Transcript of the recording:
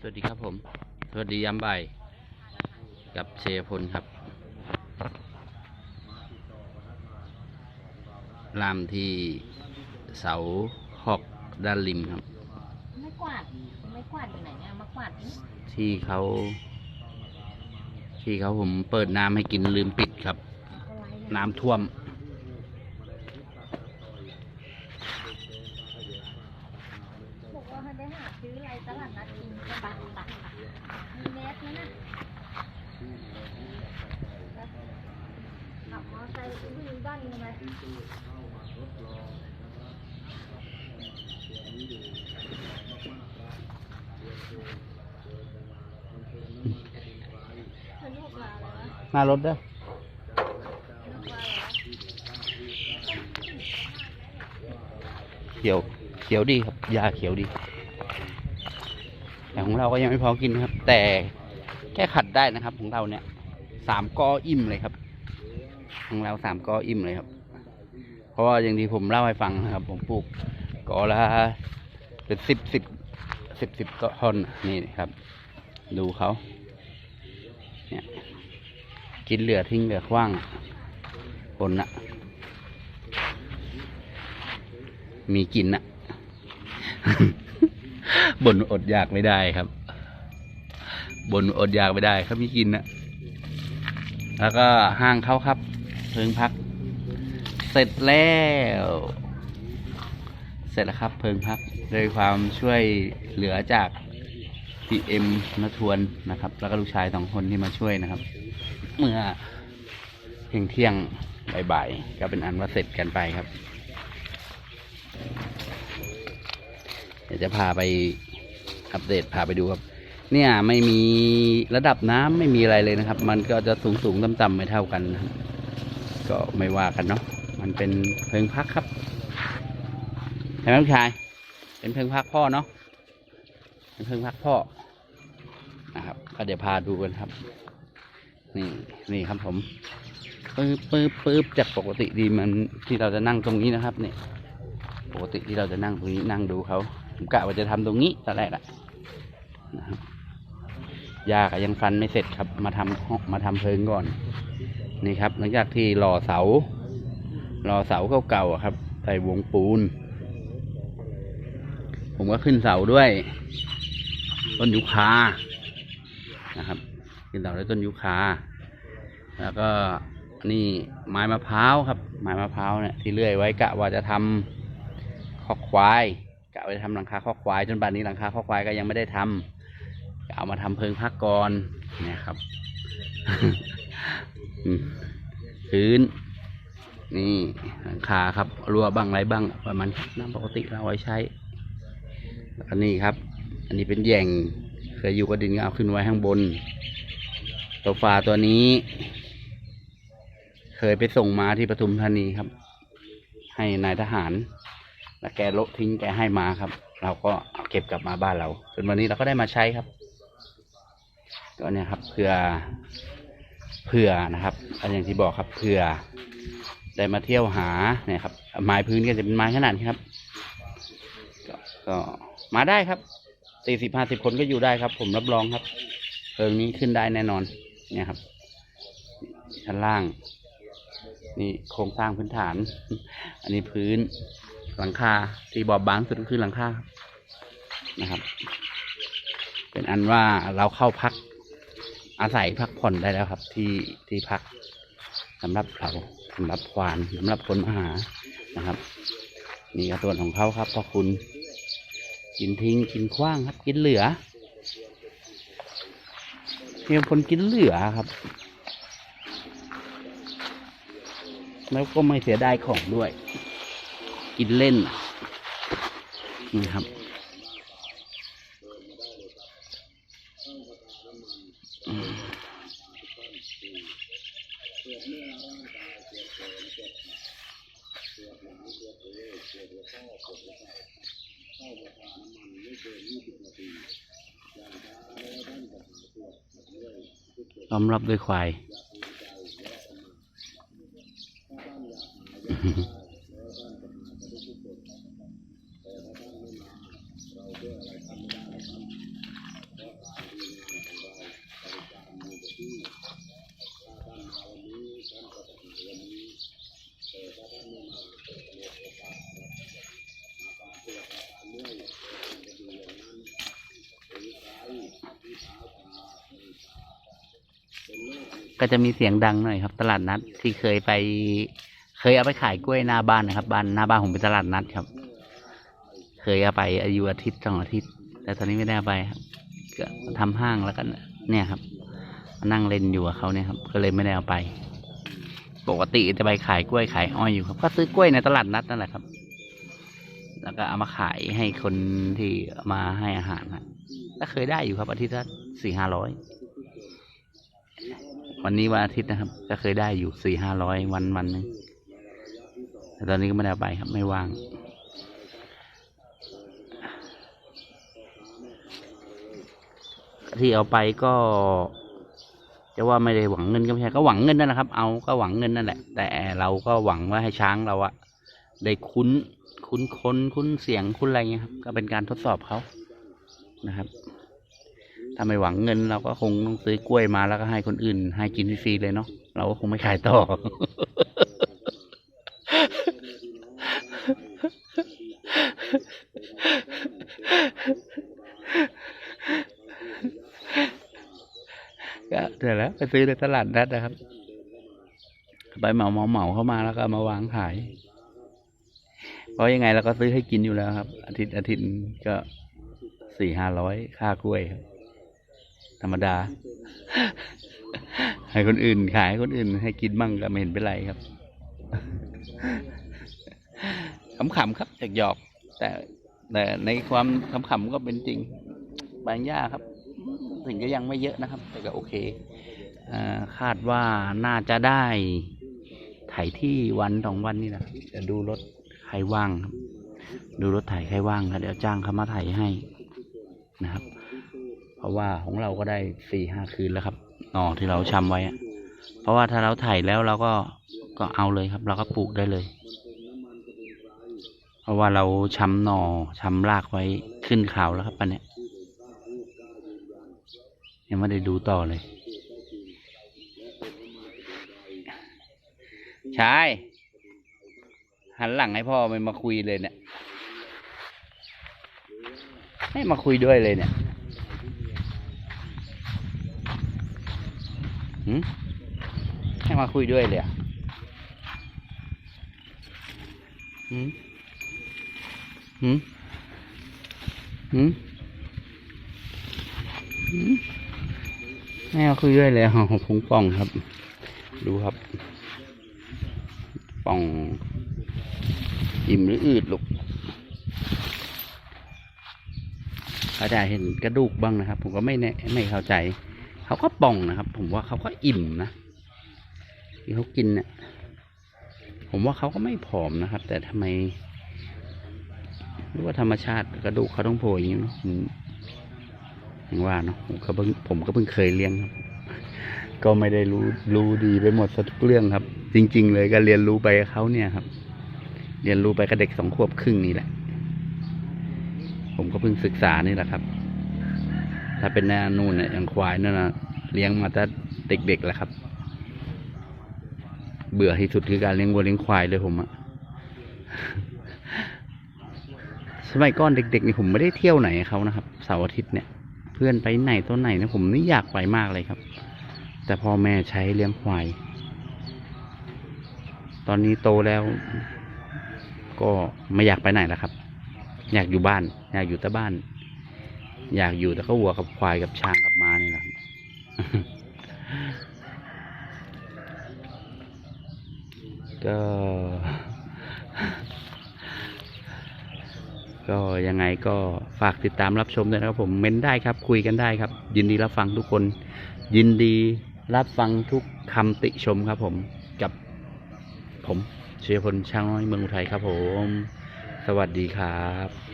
สวัสดีครับผม สวัสดียามบ่ายกับเชยพลครับ ลามที่เสาหอกด้านริมครับ ไม่กวาดไม่กวาดอยู่ไหนเนี่ยมากวาดนี่ที่เขา ที่เขาผมเปิดน้ำให้กินลืมปิดครับอะไรเนี่ยน้ำท่วม บอกว่าให้ไปหาซื้ออะไรตลาดนัดกิน ก็ปักปักปักมีเนสนะน่ะขับมอเตอร์ไซค์ไปวิ่งบ้านทำไม สนุกว่าเลยวะ หน้ารถเด้อ สนุกว่าเลยวะ เขียว เขียวดีครับ ยาเขียวดี แต่ ของเราก็ยังไม่พอกินครับ แต่แก้ขัดได้นะครับ ของเราเนี่ยสามกออิ่มเลยครับ ของเราสามกออิ่มเลยครับ เพราะว่าอย่างที่ผมเล่าให้ฟังนะครับ ผมปลูกกอละเป็นสิบสิบสิบสิบก็ท่อนนี่ครับ ดูเขาเนี่ยกินเหลือทิ้งเหลือขว้างคนน่ะมีกินน่ะ บ่นอดอยากไม่ได้ครับบ่นอดอยากไม่ได้ครับมีกินนะแล้วก็ห้างเขาครับเพิงพัก เสร็จแล้ว เสร็จแล้วครับ เพิงพักโดยความช่วยเหลือจากพีเอ็มนทวนนะครับ แล้วก็ลูกชายสองคนที่มาช่วยนะครับ เมื่อเที่ยงเที่ยงบ่ายๆก็เป็นอันว่าเสร็จกันไปครับ เดี๋ยวจะพาไป อัปเดตพาไปดูครับ เนี่ยไม่มีระดับน้ำไม่มีอะไรเลยนะครับ มันก็จะสูงสูงต่ำต่ำไม่เท่ากันนะครับก็ไม่ว่ากันเนาะมันเป็นเพิงพักครับใช่ไหมลูกชาย เป็นเพิงพักพ่อเนาะเป็นเพิงพักพ่อนะครับก็เดี๋ยวพาดูกันครับ นี่นี่ครับผมปึ๊บปึ๊บปึ๊บจากปกติดีมันที่เราจะนั่งตรงนี้นะครับเนี่ยปกติที่เราจะนั่งตรงนี้นั่งดูเขาผมกะว่าจะทำตรงนี้ตอนแรกอะนะ ยากยังฟันไม่เสร็จครับ มาทำมาทำเพิงก่อน นี่ครับ หลังจากที่รอเสารอเสาเก่าๆครับ ใส่วงปูน ผมก็ขึ้นเสาด้วย ต้นยูคานะครับขึ้นเสาด้วยต้นยูคา แล้วก็นี่ไม้มะพร้าวครับ ไม้มะพร้าวเนี่ยที่เลื่อยไว้กะว่าจะทำคอกควายกะไปทำหลังคาคอกควาย จนป่านนี้หลังคาคอกควายก็ยังไม่ได้ทำก็ เอามาทำเพิงพักก่อนเนี่ยครับพื้น นี่หลังคาครับรั่วบ้างไรบ้างประมาณน้ำปกติเราไว้ใช้แล้วก็นี่ครับ อันนี้เป็นแย่งเคยอยู่กับดินก็เอาขึ้นไว้ข้างบนโซฟาตัวนี้ เคยไปส่งมาที่ปทุมธานีครับ ให้นายทหาร แล้วแกละทิ้งแกให้มาครับ เราก็เก็บกลับมาบ้านเราจนวันนี้เราก็ได้มาใช้ครับ ก็เนี่ยครับเพื่อเพื่อนะครับอย่างที่บอกครับเพื่อได้มาเที่ยวหาเนี่ยครับไม้พื้นก็จะเป็นไม้ขนาดนี้ครับก็ก็มาได้ครับสี่สิบห้าสิบคนก็อยู่ได้ครับ ผมรับรองครับเพลิงนี้ขึ้นได้แน่นอนเนี่ยครับ ชั้นล่าง นี่โครงสร้างพื้นฐาน อันนี้พื้นหลังคาที่บอบบางสุดก็คือหลังคานะครับ เป็นอันว่าเราเข้าพัก อาศัยพักผ่อนได้แล้วครับ ที่ที่พักสำหรับเราสำหรับควานสำหรับคนมาหานะครับนี่ก็ส่วนของเขาครับพอคุณ กินทิ้งกินขว้างครับ กินเหลือเพีคนกินเหลือครับ แล้วก็ไม่เสียดายของด้วย กินเล่นนี่ครับ ล้อมรับด้วยควาย ก็จะมีเสียงดังหน่อยครับ ตลาดนัดที่เคยไป เคยเอาไปขายกล้วยหน้าบ้านนะครับบ้านหน้าบ้านผมเป็นตลาดนัดครับ เคยเอาไปอายุอาทิตย์สองอาทิตย์ แต่ตอนนี้ไม่ได้เอาไปครับก็ทำห้างแล้วกันเนี่ยครับ นั่งเล่นอยู่กับเขาเนี่ยครับ ก็เลยไม่ได้เอาไป ปกติจะไปขายกล้วยขายอ้อยอยู่ครับก็ซื้อกล้วยในตลาดนัดนั่นแหละครับ แล้วก็เอามาขายให้คนที่มาให้อาหารนะก็เคยได้อยู่ครับอาทิตย์ละสี่ห้าร้อย วันนี้วันอาทิตย์นะครับ ก็เคยได้อยู่สี่ห้าร้อยวันวันหนึงแต่ตอนนี้ก็ไม่ได้ไปครับ ไม่ว่าง ที่เอาไปก็ จะว่าไม่ได้หวังเงินก็ไม่ใช่ก็หวังเงินนั่นแหละครับ เอาก็หวังเงินนั่นแหละ แต่เราก็หวังว่าให้ช้างเราอะได้คุ้น คุ้นค้นคุ้นเสียงคุ้นอะไรเงี้ยครับ ก็เป็นการทดสอบเขานะครับ ถ้าไม่หวังเงิน เราก็คงต้องซื้อกล้วยมาแล้วก็ให้คนอื่น ให้กินฟรีเลยเนาะเราก็คงไม่ขายต่อ ก็เดี๋ยวแล้วไปซื้อในตลาดนัดนะครับ ไปเหมาเหมาเหมาเข้ามาแล้วก็มาวางขาย เพราะยังไงเราก็ซื้อให้กินอยู่แล้วครับ อาทิตย์อาทิตย์ก็สี่ห้าร้อยค่ากล้วยครับ ธรรมดา ให้คนอื่นขายให้คนอื่น ให้กินมั่งก็ไม่เห็นเป็นไรครับขำๆครับจากหยอกแต่แต่ในความขำๆก็เป็นจริงบางย่าครับ ถึงก็ยังไม่เยอะนะครับ แต่ก็โอเคอ่าคาดว่าน่าจะได้ไถที่วันสองวันนี่นะจะดูรถใครว่างครับดูรถไถใครว่างครับเดี๋ยวจ้างเขามาไถให้นะครับเพ ราะว่าของเราก็ได้สี่ห้าคืนแล้วครับหน่อที่เราชำไว้อะเพราะว่าถ้าเราไถแล้วเราก็ก็เอาเลยครับ เราก็ปลูกได้เลย เพราะว่าเราชำหน่อชำรากไว้ขึ้นข่าวแล้วครับปันเนี้ยยังไม่ได้ดูต่อเลยชายหันหลังให้พ่อไม่มาคุยเลยเนี่ย ไม่มาคุยด้วยเลยเนี่ยหืม ให้มาคุยด้วยเลยอะหืมหืมหืมอืมไม่เอาคุยด้วยเลยอ๋อพุงป่องครับ ดูครับ ป่อง อิ่มหรืออืดลูกอาจารย์เห็นกระดูกบ้างนะครับ ผมก็ไม่แน่ไม่เข้าใจ เขาก็ป่องนะครับ ผมว่าเขาก็อิ่มนะที่เขากินเนี่ยผมว่าเขาก็ไม่ผอมนะครับ แต่ทำไมหรือว่าธรรมชาติกระดูกเขาต้องโผล่อย่างนี้เนอะผมอย่างว่าเนาะผมก็เพิ่งผมก็เพิ่งเคยเลี้ยงครับ ก็ไม่ได้รู้รู้ดีไปหมดสักเรื่องครับ จริง ๆ เลยก็เรียนรู้ไปเขาเนี่ยครับ เรียนรู้ไปกับเด็กสองขวบครึ่งนี่แหละ ผมก็เพิ่งศึกษานี่แหละครับ ถ้าเป็นแนวนู่นเนี่ยอย่างควายนั่นนะเลี้ยงมาตั้งเด็กๆแล้วครับ เบื่อที่สุดคือการเลี้ยงวัวเลี้ยงควายเลยผมอะสมัยก่อนเด็กๆนี่ผมไม่ได้เที่ยวไหนเขานะครับเสาร์อาทิตย์เนี่ย เพื่อนไปไหนตัวไหนนะผมนี่อยากไปมากเลยครับ แต่พ่อแม่ใช้เลี้ยงควาย ตอนนี้โตแล้ว ก็ไม่อยากไปไหนแล้วครับ อยากอยู่บ้าน อยากอยู่แต่บ้าน อยากอยู่แต่ก็วัวกับควายกับช้างกับม้านี่แหละก็ ก็ยังไงก็ฝากติดตามรับชมด้วยนะครับผมเม้นได้ครับ คุยกันได้ครับ ยินดีรับฟังทุกคน ยินดีรับฟังทุกคำติชมครับผมกับผมเชียร์พลช่างน้อยเมืองอุทัยครับผม สวัสดีครับ